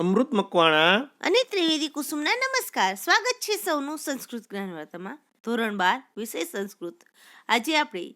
અમૃત મકવાણા. અને ત્રિવેદી કુસુમના નમસ્કાર. સ્વાગત છે સૌનું સંસ્કૃત જ્ઞાન વાર્તામાં. ધોરણ બાર, વિષય સંસ્કૃત. આજે આપણે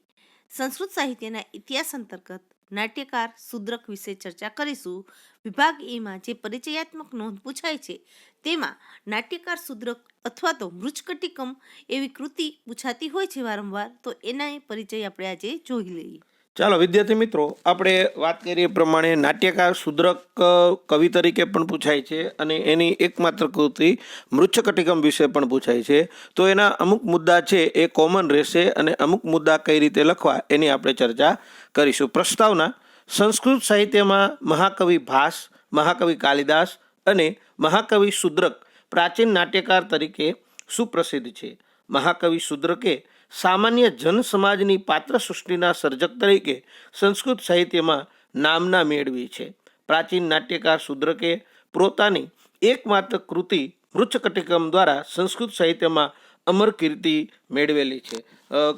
સંસ્કૃત સાહિત્યના ઇતિહાસ અંતર્ગત નાટ્યકાર શુદ્રક વિશે ચર્ચા કરીશું. વિભાગ એમાં જે પરિચયાત્મક નોંધ પૂછાય છે, તેમાં નાટ્યકાર શુદ્રક અથવા તો મૃચકટિકમ એવી કૃતિ પૂછાતી હોય છે વારંવાર, તો એના પરિચય આપણે આજે જોઈ લઈએ. ચાલો, વિદ્યાર્થી મિત્રો, આપણે વાત કરીએ પ્રમાણે નાટ્યકાર શુદ્રક કવિ તરીકે પણ પૂછાય છે અને એની એકમાત્ર કૃતિ મૃચ્છકટિકમ વિશે પણ પૂછાય છે. તો એના અમુક મુદ્દા છે, એ કોમન રહેશે અને અમુક મુદ્દા કઈ રીતે લખવા એની આપણે ચર્ચા કરીશું. પ્રસ્તાવના, સંસ્કૃત સાહિત્યમાં મહાકવિ ભાસ, મહાકવિ કાલિદાસ અને મહાકવિ શુદ્રક પ્રાચીન નાટ્યકાર તરીકે સુપ્રસિદ્ધ છે. મહાકવિ શુદ્રકે સામાન્ય જન સમાજની પાત્ર સૃષ્ટિના સર્જક તરીકે સંસ્કૃત સાહિત્યમાં નામના મેળવી છે. પ્રાચીન નાટ્યકાર શુદ્રકે પોતાની એકમાત્ર કૃતિ મૃચ્છકટિકમ દ્વારા સંસ્કૃત સાહિત્યમાં અમર કીર્તિ મેળવેલી છે.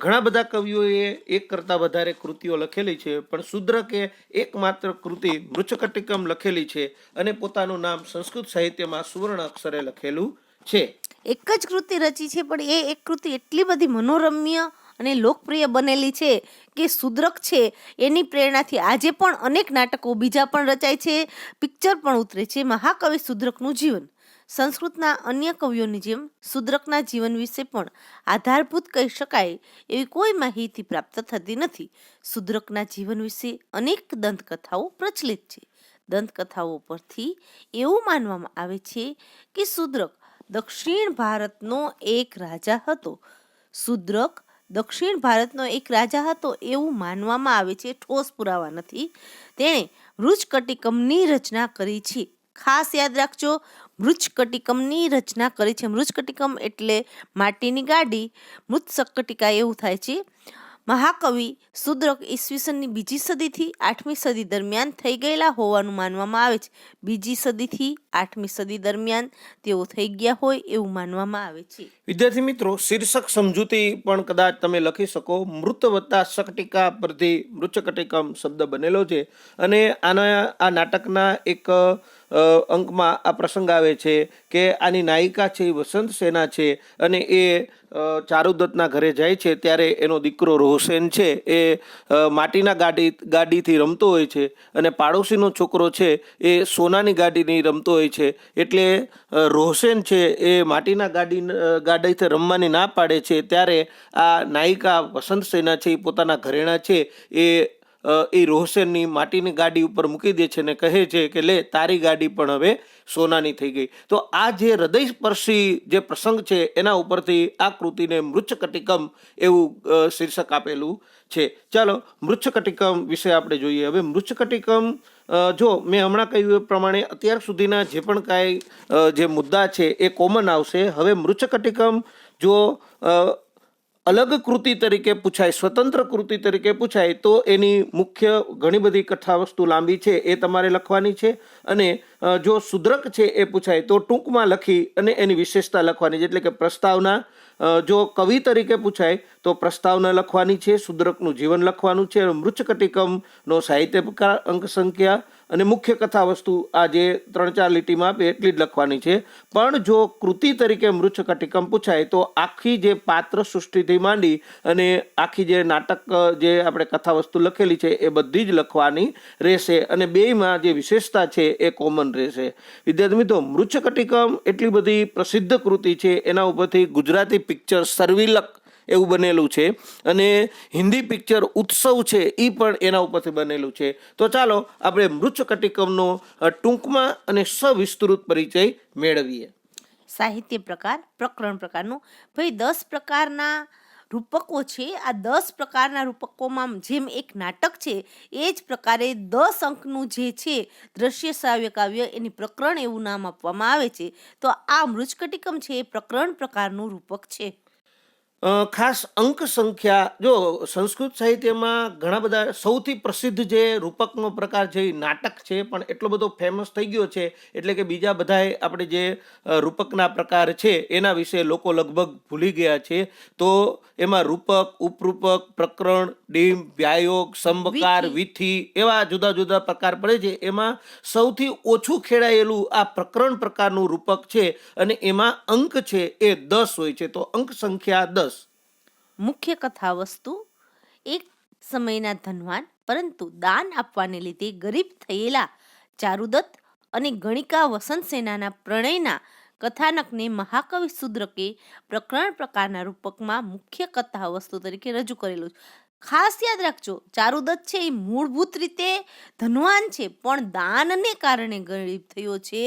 ઘણા બધા કવિઓએ એક કરતાં વધારે કૃતિઓ લખેલી છે, પણ શુદ્રકે એકમાત્ર કૃતિ મૃચ્છકટિકમ લખેલી છે અને પોતાનું નામ સંસ્કૃત સાહિત્યમાં સુવર્ણ અક્ષરે લખેલું છે. એક જ કૃતિ રચી છે, પણ એ એક કૃતિ એટલી બધી મનોરમ્ય અને લોકપ્રિય બનેલી છે કે સુદ્રક છે, એની પ્રેરણાથી આજે પણ અનેક નાટકો બીજા પણ રચાય છે, પિક્ચર પણ ઉતરે છે. મહાકવિ સુદ્રકનું જીવન. સંસ્કૃતના અન્ય કવિઓની જેમ સુદ્રકના જીવન વિશે પણ આધારભૂત કહી શકાય એવી કોઈ માહિતી પ્રાપ્ત થતી નથી. સુદ્રકના જીવન વિશે અનેક દંતકથાઓ પ્રચલિત છે. દંતકથાઓ પરથી એવું માનવામાં આવે છે કે સુદ્રક દક્ષિણ ભારતનો એક રાજા હતો. શુદ્રક દક્ષિણ ભારતનો એક રાજા હતો એવું માનવામાં આવે છે. ઠોસ પુરાવા નથી. તેણે મૃચકટિકમની રચના કરી છે. ખાસ યાદ રાખજો મૃચકટિકમની રચના કરી છે. મૃચકટિકમ એટલે માટીની ગાડી. મૃત્સકટિકા એવું થાય છે. મહાકવિ શુદ્રક ઈસવીસનની બીજી સદીથી આઠમી સદી દરમિયાન થઈ ગયેલા હોવાનું માનવામાં આવે છે. બીજી સદીથી આઠમી સદી દરમિયાન તેઓ થઈ ગયા હોય એવું માનવામાં આવે છે. વિદ્યાર્થી મિત્રો, શીર્ષક સમજૂતી પણ કદાચ તમે લખી શકો. મૃત વત્તા શકટિકા પરથી મૃચકટિકમ શબ્દ બનેલો છે. અને આના, આ નાટકના એક અંકમાં આ પ્રસંગ આવે છે કે આની નાયિકા છે, એ વસંત સેના છે અને એ ચારુદત્તના ઘરે જાય છે ત્યારે એનો દીકરો રોહસેન છે. એ માટીના ગાડી, ગાડીથી રમતો હોય છે અને પાડોશીનો છોકરો છે એ સોનાની ગાડીની રમતો હોય છે. એટલે રોહસેન છે એ માટીના ગાડી ગાડીથી રમવાની ના પાડે છે. ત્યારે આ નાયિકા વસંત સેના છે, એ પોતાના ઘરેણા છે. એ એ રોહસેનની માટીની ગાડી ઉપર મૂકી દે છે ને કહે છે કે લે, તારી ગાડી પણ હવે સોનાની થઈ ગઈ. તો આ જે હૃદયસ્પર્શી જે પ્રસંગ છે, એના ઉપરથી આ કૃતિને મૃચ્છકટિકમ એવું શીર્ષક આપેલું છે. ચાલો, મૃચ્છકટિકમ વિશે આપણે જોઈએ. હવે મૃચ્છકટિકમ જો મેં હમણાં કહ્યું એ પ્રમાણે અત્યાર સુધીના જે પણ કાંઈ જે મુદ્દા છે એ કોમન આવશે. હવે મૃચ્છકટિકમ જો અલગ કૃતિ તરીકે પૂછાય, સ્વતંત્ર કૃતિ તરીકે પૂછાય, તો એની મુખ્ય ઘણી બધી કથા વસ્તુ લાંબી છે, એ તમારે લખવાની છે. અને જો સુદ્રક છે એ પૂછાય, તો ટૂંકમાં લખી અને એની વિશેષતા લખવાની છે એટલે કે પ્રસ્તાવના જો કવિ તરીકે પૂછાય, તો પ્રસ્તાવના લખવાની છે, સુદ્રકનું જીવન લખવાનું છે મૃચકટિકમનો સાહિત્ય અંક સંખ્યા અને મુખ્ય કથા વસ્તુ આ જે ત્રણ ચાર લીટીમાં આપે એટલી જ લખવાની છે. પણ જો કૃતિ તરીકે મૃચ્છકટિકમ પૂછાય, તો આખી જે પાત્ર સૃષ્ટિથી માંડી અને આખી જે નાટક, જે આપણે કથા વસ્તુ લખેલી છે, એ બધી જ લખવાની રહેશે અને બેયમાં જે વિશેષતા છે, એ કોમન રહેશે. વિદ્યાર્થી મિત્રો મૃચ્છકટિકમ એટલી બધી પ્રસિદ્ધ કૃતિ છે, એના ઉપરથી ગુજરાતી પિક્ચર સર્વિલક એવું બનેલું છે. અને હિન્દી પિક્ચર ઉત્સવ છે એ પણ એના ઉપરથી બનેલું છે. તો ચાલો, આપણે મૃચકટિકમનો ટૂંકમાં અને સવિસ્તૃત પરિચય મેળવીએ. સાહિત્ય પ્રકાર, પ્રકરણ પ્રકારનું. ભાઈ, દસ પ્રકારના રૂપકો છે. આ દસ પ્રકારના રૂપકોમાં જેમ એક નાટક છે એ જ પ્રકારે દસ અંકનું જે છે, દ્રશ્ય શ્રાવ્ય કાવ્ય એની પ્રકરણ એવું નામ આપવામાં આવે છે. તો આ મૃચકટિકમ છે એ પ્રકરણ પ્રકારનું રૂપક છે. ખાસ અંક સંખ્યા જો સંસ્કૃત સાહિત્યમાં ઘણા બધા સૌથી પ્રસિદ્ધ જે રૂપકનો પ્રકાર છે એ નાટક છે પણ એટલો બધો ફેમસ થઈ ગયો છે એટલે કે બીજા બધાએ આપણે જે રૂપકના પ્રકાર છે એના વિશે લોકો લગભગ ભૂલી ગયા છે. તો એમાં રૂપક ઉપરૂપક પ્રકરણ ડીમ વ્યાયોગ સંબકાર વિથિ એવા જુદા જુદા પ્રકાર પડે છે. એમાં સૌથી ઓછું ખેડાયેલું આ પ્રકરણ પ્રકારનું રૂપક છે અને એમાં અંક છે એ દસ હોય છે. તો અંક સંખ્યા દસ. મુખ્ય કથા વસ્તુ એક સમયના ધનવાન, પરંતુ દાન આપવાને લીધે ગરીબ થયેલા ચારુદત્ત અને ગણિકા વસંત સેનાના પ્રણયના કથાનકને મહાકવિ શુદ્રકે પ્રકરણ પ્રકારના રૂપકમાં મુખ્ય કથા વસ્તુ તરીકે રજૂ કરેલું છે. ખાસ યાદ રાખજો, ચારુદત્ત છે એ મૂળભૂત રીતે ધનવાન છે, પણ દાનને કારણે ગરીબ થયો છે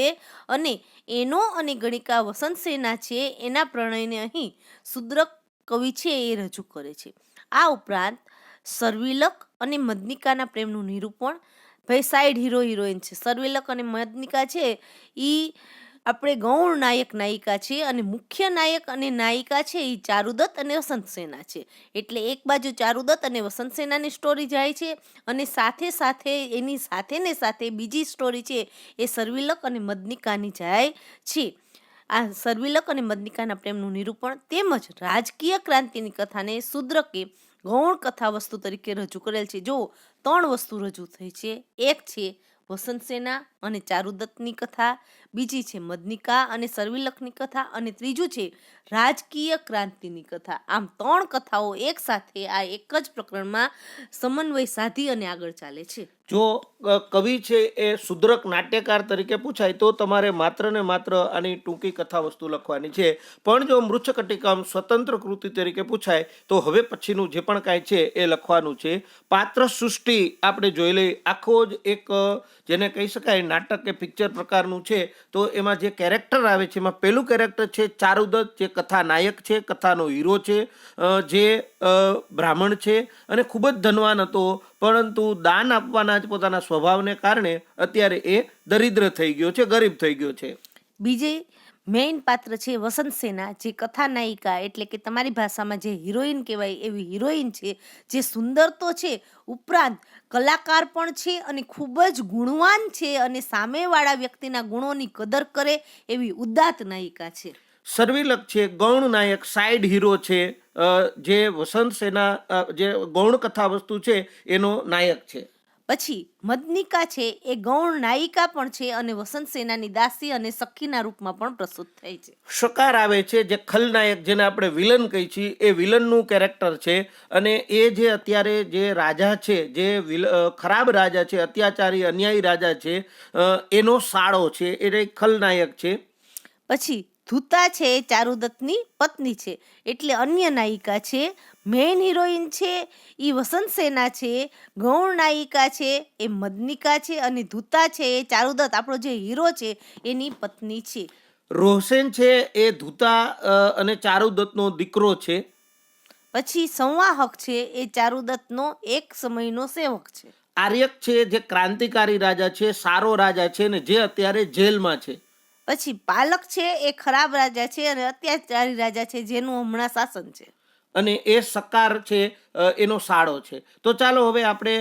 અને એનો અને ગણિકા વસંત સેના છે એના પ્રણયને અહીં શુદ્રક કવિ છે એ રજૂ કરે છે. આ ઉપરાંત સર્વિલક અને મદનિકાના પ્રેમનું નિરૂપણ ભાઈ સાઈડ હીરો હિરોઈન છે. સર્વિલક અને મદનિકા છે એ આપણે ગૌણ નાયક નાયિકા છે અને મુખ્ય નાયક અને નાયિકા છે એ ચારુદત્ત અને વસંત સેના છે. એટલે એક બાજુ ચારુદત્ત અને વસંત સેનાની સ્ટોરી જાય છે અને સાથે સાથે એની સાથે ને સાથે બીજી સ્ટોરી છે એ સર્વિલક અને મદનિકાની જાય છે. આ સર્વિલક અને મદનિકાના પ્રેમનું નિરૂપણ તેમજ રાજકીય ક્રાંતિની કથાને શુદ્રકે ગૌણ કથા વસ્તુ તરીકે રજૂ કરેલ છે. જો ત્રણ વસ્તુ રજૂ થઈ છે. એક છે વસંત સેના અને ચારુદત્તની કથા બીજી છે મદનિકા અને સર્વિલકની કથા અને ત્રીજું છે રાજકીય ક્રાંતિની કથા. આમ ત્રણ કથાઓ એક સાથે આ એક જ પ્રકરણમાં સમન્વય સાધી અને આગળ ચાલે છે. જો કવિ છે એ શુદ્રક નાટ્યકાર તરીકે પૂછાય તો તમારે માત્ર ને માત્ર આની ટૂંકી કથા વસ્તુ લખવાની છે. પણ જો મૃચ્છકટિકમ સ્વતંત્ર કૃતિ તરીકે પૂછાય તો હવે પછીનું જે પણ કાંઈ છે એ લખવાનું છે. પાત્ર સૃષ્ટિ આપણે જોઈ લઈ આખો જ એક જેને કહી શકાય નાટક કે પિક્ચર પ્રકારનું છે. તો એમાં જે કેરેક્ટર આવે છે, એમાં પહેલું કેરેક્ટર છે ચારુદત્ત, જે કથા નાયક છે, કથાનો હીરો છે જે બ્રાહ્મણ છે અને ખૂબ જ ધનવાન હતો. પરંતુ દાન આપવાના જ પોતાના સ્વભાવને કારણે અત્યારે એ દરિદ્ર થઈ ગયો છે, ગરીબ થઈ ગયો છે. બીજે મેઇન પાત્ર છે વસંત સેના, જે કથાનાયિકા એટલે કે તમારી ભાષામાં જે હિરોઈન કહેવાય એવી હિરોઈન છે, જે સુંદર તો છે, ઉપરાંત કલાકાર પણ છે અને ખૂબ જ ગુણવાન છે અને સામેવાળા વ્યક્તિના ગુણોની કદર કરે એવી ઉદાત્ત નાયિકા છે. સર્વિલક છે, ગૌણ નાયક, સાઈડ હીરો છે જે વસંત સેના જે ગૌણ કથા વસ્તુ છે એનો નાયક છે. પછી મદનિકા છે એ ગૌણ નાયિકા પણ છે અને વસંત સેનાની દાસી અને સખીના રૂપમાં પણ પ્રસ્તુત થઈ છે. શકાર આવે છે જે ખલનાયક જેને આપણે વિલન કહી છીએ એ વિલનનું કેરેક્ટર છે અને એ જે અત્યારે જે રાજા છે જે ખરાબ રાજા છે અત્યાચારી અન્યાયી રાજા છે એનો સાળો છે એ ખલનાયક છે. પછી ધૂતા છે એ ચારુદત્તની પત્ની છે. એટલે અન્ય નાયિકા છે મેઇન હિરોઈન છે એ વસંત સેના છે ગૌણ નાયિકા છે એ મદનિકા છે અને ધૂતા છે એ ચારુદત્ત. આપણો જે હીરો છે એની પત્ની છે. રોહસેન છે એ ધૂતા અને ચારુદત્તનો દીકરો છે. પછી સંવાહક છે એ ચારુદત્તનો એક સમયનો સેવક છે. આર્યક છે જે ક્રાંતિકારી રાજા છે સારો રાજા છે ને જે અત્યારે જેલમાં છે. પછી પાલક છે એ ખરાબ રાજા છે અને અત્યાચારી રાજા છે જેનું હમણાં શાસન છે. અને એ સકાર છે એનો સાળો છે. તો ચાલો હવે આપણે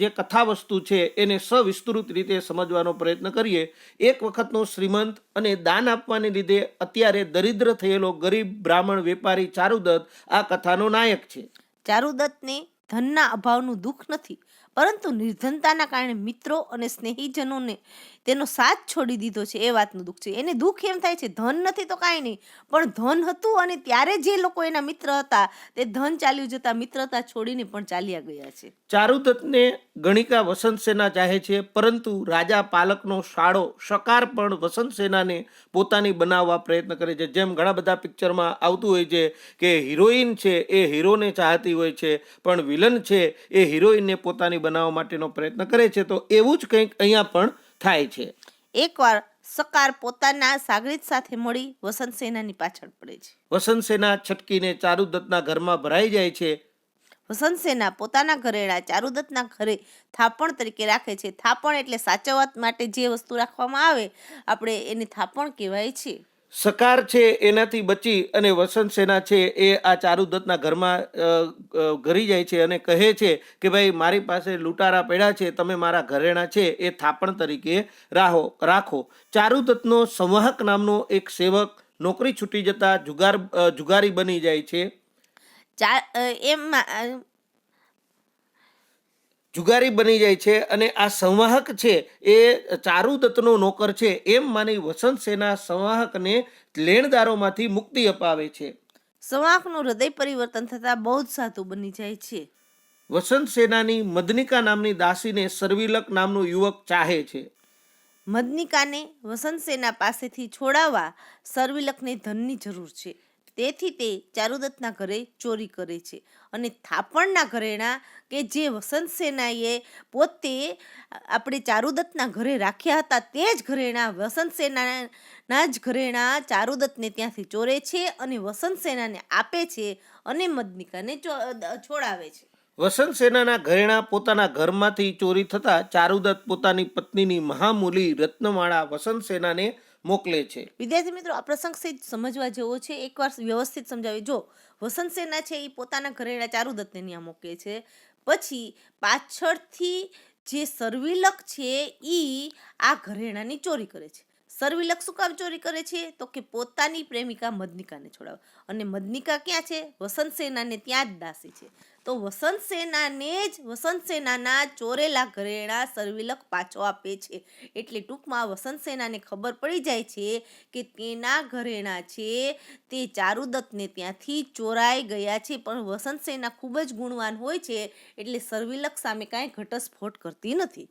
જે કથા વસ્તુ છે એને સવિસ્તૃત રીતે સમજવાનો પ્રયત્ન કરીએ. એક વખતનો શ્રીમંત અને દાન આપવાને લીધે અત્યારે દરિદ્ર થયેલો ગરીબ બ્રાહ્મણ વેપારી ચારુદત્ત આ કથાનો નાયક છે. ચારુદત્તને ધનના અભાવનું દુઃખ નથી પરંતુ નિર્ધનતાના કારણે મિત્રો અને સ્નેહીજનોને તેનો સાથ છોડી દીધો છે, એ વાતનું દુઃખ છે. એને દુઃખ એમ થાય છે, ધન નથી તો કાંઈ નહીં, પણ ધન હતું અને ત્યારે જે લોકો એના મિત્ર હતા, તે ધન ચાલ્યું જતા મિત્રતા છોડીને પણ ચાલ્યા ગયા છે. ચારુદત્તને ગણિકા વસંત સેના ચાહે છે, પરંતુ રાજા પાલકનો શાળો શકાર પણ વસંત સેનાને પોતાની બનાવવા પ્રયત્ન કરે છે. જેમ ઘણા બધા પિક્ચરમાં આવતું હોય છે કે હિરોઈન છે, એ હીરોને ચાહતી હોય છે, પણ વિલન છે, એ હિરોઈનને પોતાની બનાવવા માટેનો પ્રયત્ન કરે છે. તો એવું જ કંઈક અહીંયા પણ થાય છે. એકવાર સકાર પોતાના સાગરીત સાથે મળી વસંત સેનાની પાછળ પડે છે. વસંત સેના છટકીને ચારુદત્તના ઘરમાં ભરાઈ જાય છે. વસંત સેના પોતાના ઘરેણા ચારુદત્તના ઘરે થાપણ તરીકે રાખે છે. થાપણ એટલે સાચવવા માટે જે વસ્તુ રાખવામાં આવે આપણે એને થાપણ કહેવાય છે. સકાર છે, એનાથી બચી અને વસંત સેના છે, એ આ ચારુદત્તના ઘરમાં ઘરી જાય છે અને કહે છે કે, ભાઈ, મારી પાસે લૂંટારા પડ્યા છે, તમે મારા ઘરેણા છે, એ થાપણ તરીકે રાહો, રાખો. ચારુદત્તનો સંવાહક નામનો એક સેવક નોકરી છૂટી જતા જુગાર જુગારી બની જાય છે. ચા એમાં જુગારી બની જાય છે અને આ સંવાહક છે એ ચારુદત્તનો નોકર છે. એમ માની વસંત સેના સંવાહકને લેણદારોમાંથી મુક્તિ અપાવે છે. સંવાહકનું હૃદય પરિવર્તન થતાં બહુ જ સાધુ બની જાય છે. વસંત સેનાની મદનિકા નામની દાસીને સર્વિલક નામનો યુવક ચાહે છે. મદનિકાને વસંત સેના પાસેથી છોડાવવા સર્વિલકને ધનની જરૂર છે. તેથી તે ચારુદત્તના ઘરે ચોરી કરે છે અને થાપણના ઘરેણા કે જે વસંત સેનાએ પોતે આપણે ચારુદત્તના ઘરે રાખ્યા હતા તે જ ઘરેણા વસંત સેનાના જ ઘરેણા ચારુદત્તને ત્યાંથી ચોરે છે અને વસંત સેનાને આપે છે અને મદનિકાને છોડાવે છે. વસંત સેનાના ઘરેણા પોતાના ઘરમાંથી ચોરી થતા ચારુદત્ત પોતાની પત્નીની મહામૂલી રત્નમાળા વસંત સેનાને મોકલે છે. વિદ્યાર્થી મિત્રો, આ પ્રસંગ સહિત સમજવા જેવો છે, એકવાર વ્યવસ્થિત સમજાવી. જો વસંત સેના છે, એ પોતાના ઘરેણા ચારુદત્તને ત્યાં મૂકે છે. પછી પાછળથી જે સર્વિલક છે એ આ ઘરેણાની ચોરી કરે છે. સર્વિલક શું કામ ચોરી કરે છે? તો કે પોતાની પ્રેમિકા મદનિકાને છોડાવે. અને મદનિકા ક્યાં છે? વસંત સેનાને ત્યાં જ દાસી છે. તો વસંત સેનાને જ વસંત સેનાના ચોરેલા ઘરેણા સર્વિલક પાછો આપે છે. એટલે ટૂંકમાં વસંત સેનાને ખબર પડી જાય છે કે તેના ઘરેણા છે તે ચારુદત્તને ત્યાંથી ચોરાઈ ગયા છે. પણ વસંત સેના ખૂબ જ ગુણવાન હોય છે એટલે સર્વિલક સામે કાંઈ ઘટસ્ફોટ કરતી નથી.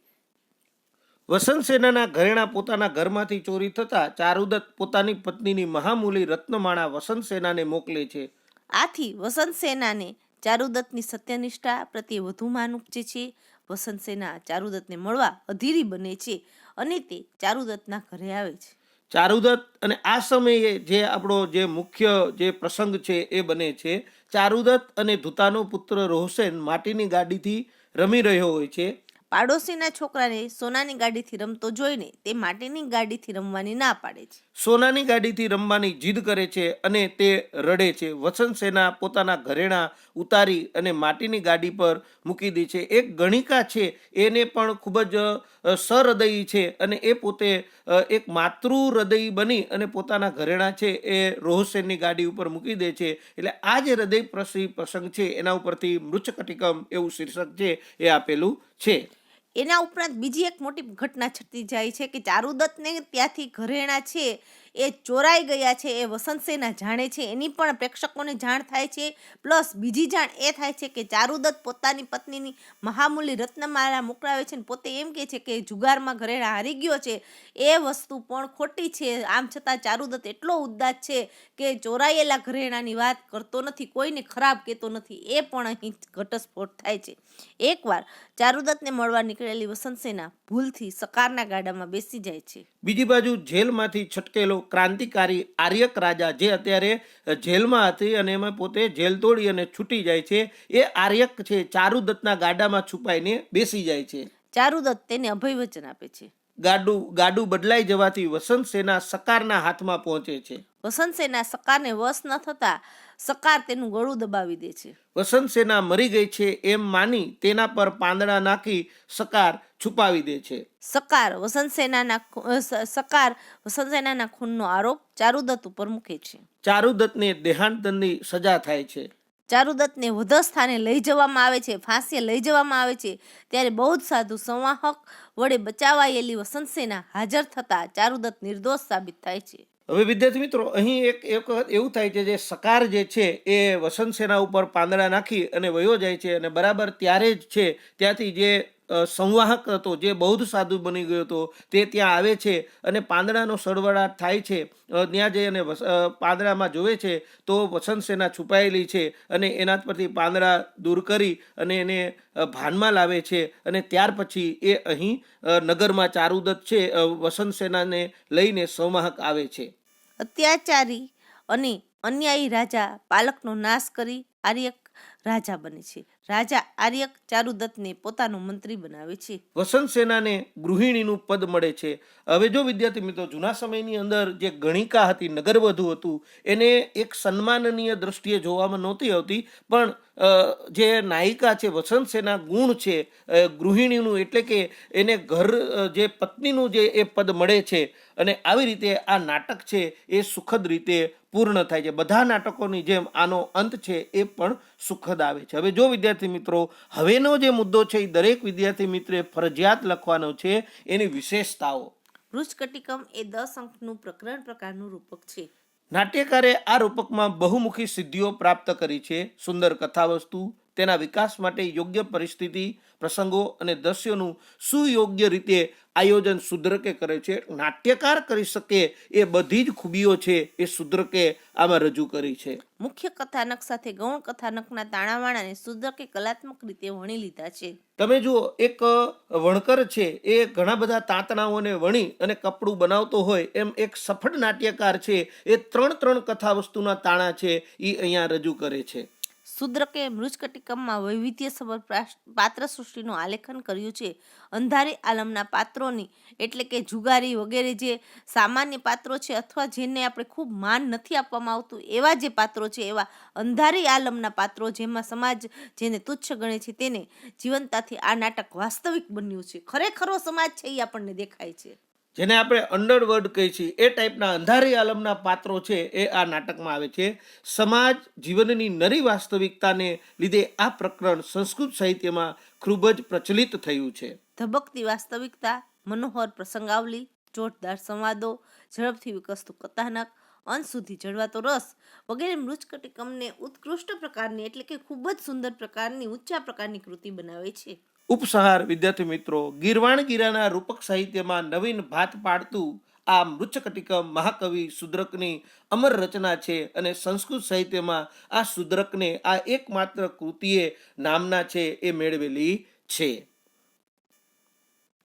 વસંત સેનાના ઘરેણા પોતાના ઘરમાંથી ચોરી થતાં ચારુદત્ત પોતાની પત્નીની મહામૂલી રત્નમાળા વસંત સેનાને મોકલે છે. આથી વસંત સેનાને ચારુદત્તની સત્યનિષ્ઠા પ્રત્યે વધુ માન ઉપજે છે, વસંત સેના ચારુદત્તને મળવા અધીરી બને છે અને તે ચારુદત્તના ઘરે આવે છે. ચારુદત્ત અને આ સમયે જે આપણો જે મુખ્ય જે પ્રસંગ છે એ બને છે. ચારુદત્ત અને ધૂતાનો પુત્ર રોહસેન માટીની ગાડીથી રમી રહ્યો હોય છે. પાડોશીના છોકરાને સોનાની ગાડીથી રમતો જોઈને તે માટીની ગાડીથી રમવાની ના પાડે છે. સોનાની ગાડીથી રમવાની જીદ કરે છે અને તે રડે છે. વસંત સેના પોતાના ઘરેણા ઉતારી અને માટીની ગાડી પર મૂકી દે છે. એક ગણિકા છે, એને પણ ખૂબ જ સહૃદયી છે અને એ પોતે એક માતૃ હૃદય બની અને પોતાના ઘરેણા છે એ રોહસેનની ગાડી ઉપર મૂકી દે છે. એટલે આ જે હૃદય પ્રસી પ્રસંગ છે, એના ઉપરથી મૃચકટિકમ એવું શીર્ષક છે, એ આપેલું છે. એના ઉપરાંત બીજી એક મોટી ઘટના છટતી જાય છે કે ચારુદત્તને ત્યાંથી ઘરેણા છે, એ ચોરાઈ ગયા છે, એ વસંતસેના જાણે છે, એની પણ પ્રેક્ષકોને જાણ થાય છે. પ્લસ બીજી જાણ એ થાય છે કે ચારુદત્ત પોતાની પત્નીની મહામૂલી રત્નમાળા મોકલાવે છે ને પોતે એમ કહે છે કે જુગારમાં ઘરેણા હારી ગયો છે. એ વસ્તુ પણ ખોટી છે. આમ છતાં ચારુદત્ત એટલો ઉદ્દાત છે કે ચોરાયેલા ઘરેણાની વાત કરતો નથી, કોઈને ખરાબ કહેતો નથી. એ પણ અહીં ઘટસ્ફોટ થાય છે. એકવાર ચારુદત્તને મળવા નીકળેલી વસંતસેના ભૂલથી સકારના ગાડામાં બેસી જાય છે. બીજી બાજુ જેલમાંથી છટકેલો ક્રાંતિકારી આર્યક રાજા જે અત્યારે જેલમાં હતી અને એમાં પોતે જેલ તોડી અને છૂટી જાય છે એ આર્યક છે ચારુદત્તના ગાડામાં છુપાઈને બેસી જાય છે. ચારુદત્ત તેને અભયવચન આપે છે. ગાડું ગાડું બદલાઈ જવાથી વસંત સેના સકારના હાથમાં પહોંચે છે. વસંતસેના સકારને વશ ન થતા સકાર તેનું ગળું દબાવી દે છે. વસંત સેના મરી ગઈ છે એમ માની તેના પર પાંદડા નાખી સકાર છુપાવી દે છે. સકાર વસંત સેનાના સકાર વસંત વસંતસેનાના ખૂનનો આરોપ ચારુદત્ત ઉપર મૂકે છે. ચારુદત્તને દેહાંતની સજા થાય છે. ચારુદત્તને વધ સ્થાને લઈ જવામાં આવે છે ફાંસીએ લઈ જવામાં આવે છે. ત્યારે બૌદ્ધ સાધુ સંવાહક વડે બચાવાયેલી વસંતસેના હાજર થતા ચારુદત્ત નિર્દોષ સાબિત થાય છે. હવે વિદ્યાર્થી મિત્રો, અહીં એક એક વખત એવું થાય છે જે સકાર જે છે એ વસંત સેના ઉપર પાંદડા નાખી અને વયો જાય છે અને બરાબર ત્યારે જ છે, ત્યાંથી જે સંવાહક હતો, જે બૌદ્ધ સાધુ બની ગયો હતો, તે ત્યાં આવે છે અને પાંદડાનો સળવળાટ થાય છે. ત્યાં જઈ અને પાંદડામાં જોવે છે તો વસંત સેના છુપાયેલી છે અને એના પરથી પાંદડા દૂર કરી અને એને ભાનમાં લાવે છે અને ત્યાર પછી એ અહીં નગરમાં ચારુદત્ત છે વસંત સેનાને લઈને સંવાહક આવે છે. અત્યાચારી અને અન્યાયી રાજા પાલકનો નાશ કરી આર્યક રાજા બને છે. રાજા આર્યક ચારુદત્તને પોતાનો મંત્રી બનાવે છે. વસંત સેનાને ગૃહિણીનું પદ મળે છે. હવે જો વિદ્યાર્થી મિત્રો, જૂના સમયની અંદર જે ગણિકા હતી, નગરવધુ હતું, એને એક સન્માનનીય દ્રષ્ટિએ જોવામાં નહોતી આવતી, પણ જે નાયિકા છે, વસંત સેના ગુણ છે ગૃહિણીનું એટલે કે એને ઘર જે પત્નીનું જે એ પદ મળે છે, અને આવી રીતે આ નાટક છે, એ સુખદ રીતે પૂર્ણ થાય છે. બધા નાટકોની જેમ આનો અંત છે, એ પણ સુખદ આવે છે. હવે જો વિદ્યાર્થી મિત્રો હવેનો જે મુદ્દો છે એ દરેક વિદ્યાર્થી મિત્રે ફરજિયાત લખવાનો છે એની વિશેષતાઓ. વૃષકટિકમ એ દસ અંકનું પ્રકરણ પ્રકારનું રૂપક છે. નાટ્યકારે આ રૂપકમાં બહુમુખી સિદ્ધિઓ પ્રાપ્ત કરી છે સુંદર કથાવસ્તુ તેના વિકાસ માટે યોગ્ય પરિસ્થિતિ પ્રસંગો અને દ્રશ્યોનું સુયોગ્ય રીતે આયોજન સુદ્રકે કરે છે. નાટ્યકાર કરી શકે એ બધી જ ખૂબીઓ છે એ સુદ્રકે આમાં રજૂ કરી છે. મુખ્ય કથાનક સાથે ગૌણ કથાનકના તાણાવાણાને સુદ્રકે કલાત્મક રીતે વણી લીધા છે. તમે જુઓ એક વણકર છે એ ઘણા બધા તાંતણાઓને વણી અને કપડું બનાવતો હોય એમ એક સફળ નાટ્યકાર છે. એ ત્રણ ત્રણ કથા વસ્તુના તાણા છે એ અહીંયા રજૂ કરે છે. સુદ્રકે મૃજકટિકમમાં વૈવિધ્યસભર પાત્ર સૃષ્ટિનું આલેખન કર્યું છે. અંધારી આલમના પાત્રોની, એટલે કે જુગારી વગેરે જે સામાન્ય પાત્રો છે અથવા જેને આપણે ખૂબ માન નથી આપવામાં આવતું, એવા જે પાત્રો છે, એવા અંધારી આલમના પાત્રો જેમાં સમાજ જેને તુચ્છ ગણે છે તેને જીવંતતાથી આ નાટક વાસ્તવિક બન્યું છે. ખરેખરો સમાજ છે એ આપણને દેખાય છે. જેને આપણે અંડરવર્લ્ડ કહીએ છીએ. એ ટાઈપના અંધારી આલમના પાત્રો છે એ આ નાટકમાં આવે છે. સમાજ જીવનની નરી વાસ્તવિકતાને લીધે આ પ્રકરણ સંસ્કૃત સાહિત્યમાં ખૂબ જ પ્રચલિત થયું છે. ધબકતી વાસ્તવિકતા, મનોહર પ્રસંગાવલી, જોરદાર સંવાદો, ઝડપથી વિકસતું કથાનક, અંત સુધી જળવાતો રસ વગેરે મૃચકટિકમને ઉત્કૃષ્ટ પ્રકારની એટલે કે ખૂબ જ સુંદર પ્રકારની, ઊંચા પ્રકારની કૃતિ બનાવે છે. ઉપસહાર વિદ્યાર્થી મિત્રો, ગીરવાણ ગીરાના રૂપક સાહિત્યમાં નવીન ભાત પાડતું આ મૃચ્છકટિકમ મહાકવિ શુદ્રકની અમર રચના છે અને સંસ્કૃત સાહિત્યમાં આ શુદ્રકને આ એકમાત્ર કૃતિએ નામના છે એ મેળવેલી છે.